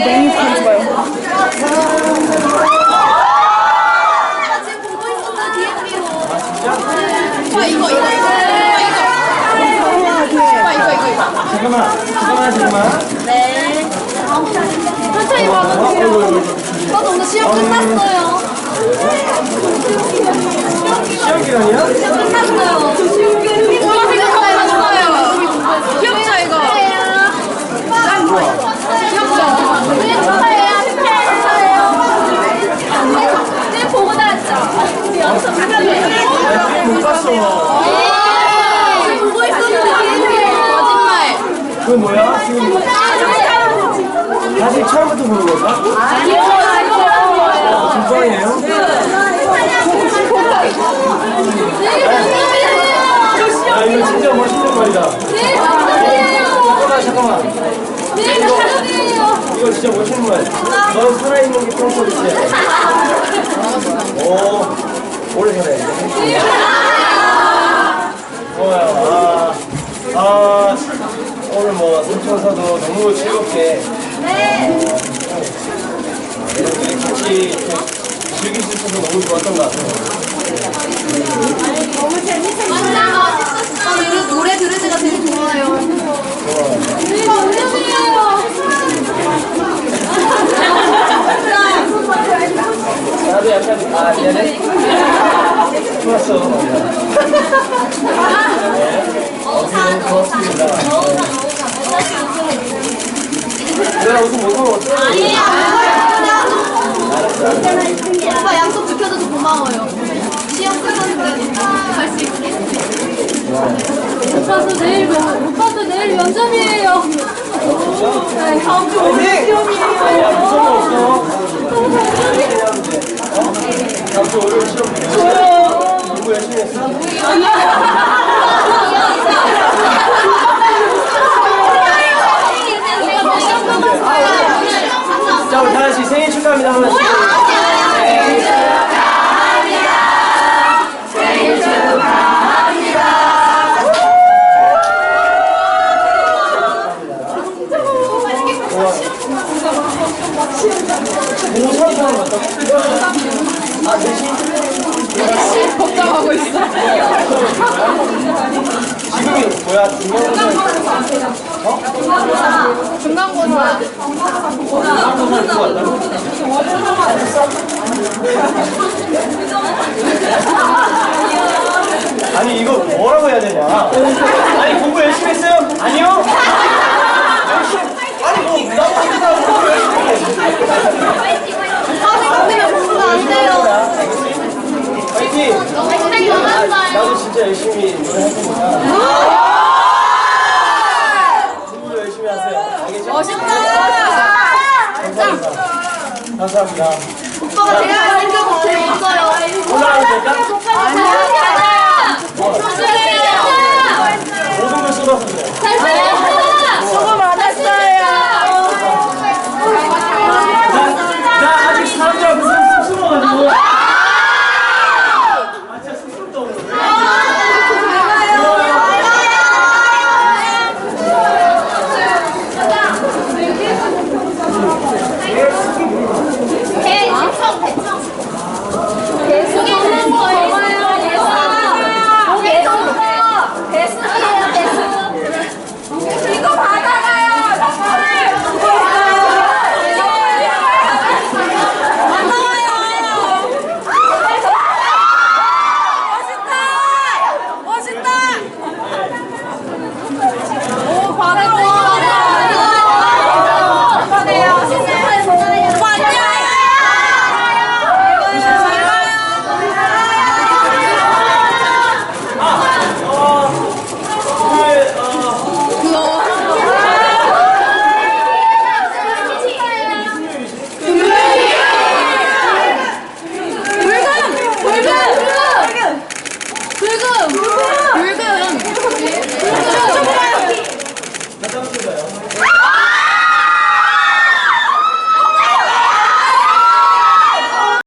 너무 좋아요. 저 아, 이거 이거 이거 아, 이거 이거 어, 이거 이거 잠깐만, 잠깐만, 잠깐만. 네 천천히 와봐 오늘 시험 끝났어요 시험 기간이야? 거짓말. 그건 뭐야? 지금 다시 처음부터 보는 건가? 아니요. 중방이에요? 아, 이거 진짜 멋있는 말이다. 잠깐만, 잠깐만. 이거 진짜 멋있는 말. 넌 살아있는 게 똥소리지. 오, 너무 즐겁게 네. 이렇게 같이 즐길 수 있어서 너무 좋았던 것 같아요. 맞아, 멋있었어. 노래, 노래 들을 때가 되게 좋아요. 네, 감사해요. 나도 약간, 아, 미안해. 좋았어. 너무 고맙습니다. 내가 웃음 못하면 어떡해. 아니에요. 오빠 약속 지켜줘서 고마워요. 시험 끝났는데 갈수 있게. 오빠도 내일 면, 오빠도 내일 면접이에요. 네, 다음 주 월요일 시험이에요. 같다. 아? 걱정하고 있어. 지금이 뭐야? 중간고사 중간고사. 중간고사 나도 진짜 열심히 노래할 테니까 준비도 열심히 하세요. 알겠죠? 멋있다. 감사합니다. 감사합니다. 오빠가 제가 생각 못했어요. 올라가도 될까? 아니요. 어.